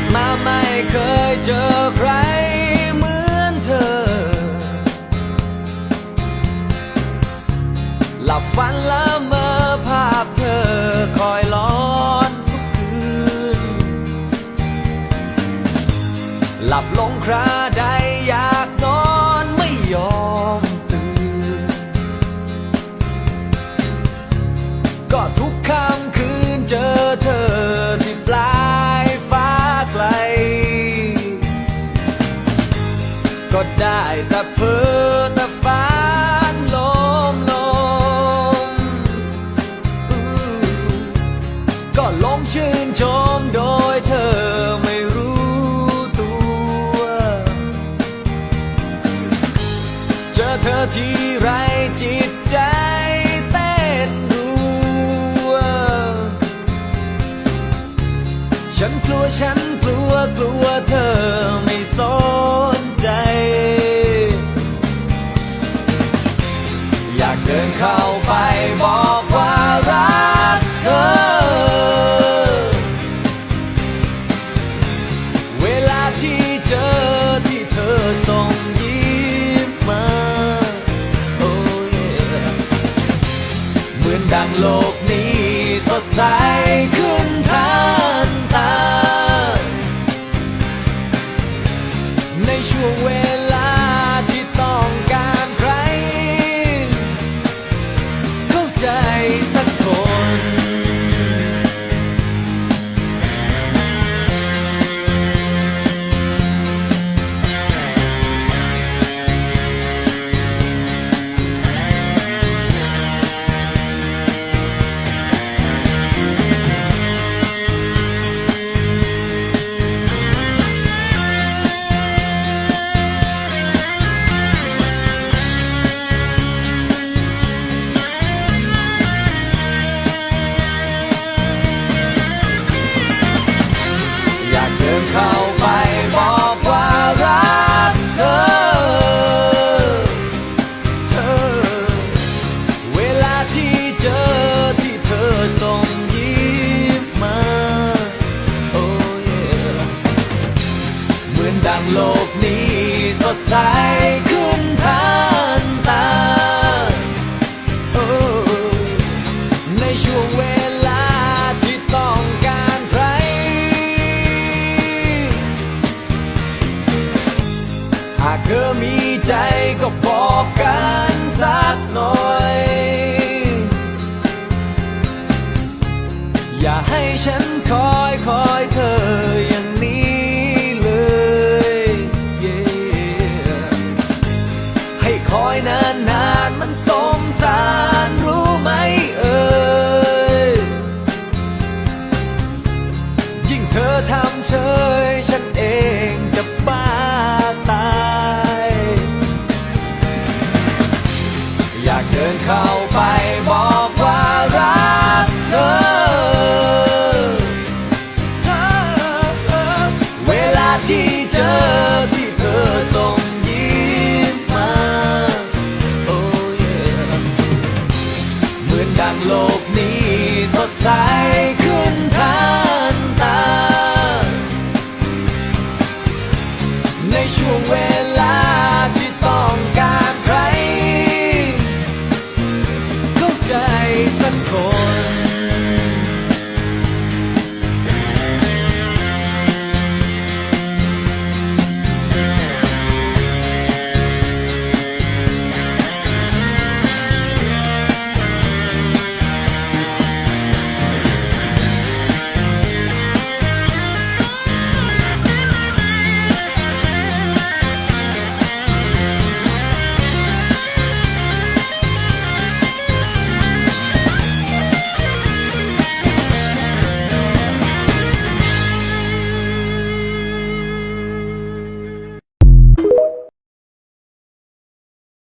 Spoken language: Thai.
ดมาไม่เคยเจอใครเหมือนเธอ หลับฝันละเมอภาพเธอคอยร้อนทุกคืน หลับลงคราใดอยากนอนไม่ยอมตื่น ก็ทุกค่ำ ก็ได้แต่เพ้อแต่ฝันลมลมก็หลงชื่นชมโดยเธอไม่รู้ตัว เจอเธอที่ไรจิตใจเต้นรัว ฉันกลัวฉันกลัวกลัวเธอ ดังโลกนี้สดใสขึ้นทันตา ในช่วงเวลา เหมือนดังโลกนี้สดใสขึ้นทันตางในช่วงเวลาที่ต้องการใคร หากเธอมีใจก็บอกกันสักหน่อย อย่าให้ฉันคอยคอยางโลกนี้สดใสขึ้นทันตา ในช่วงเวลา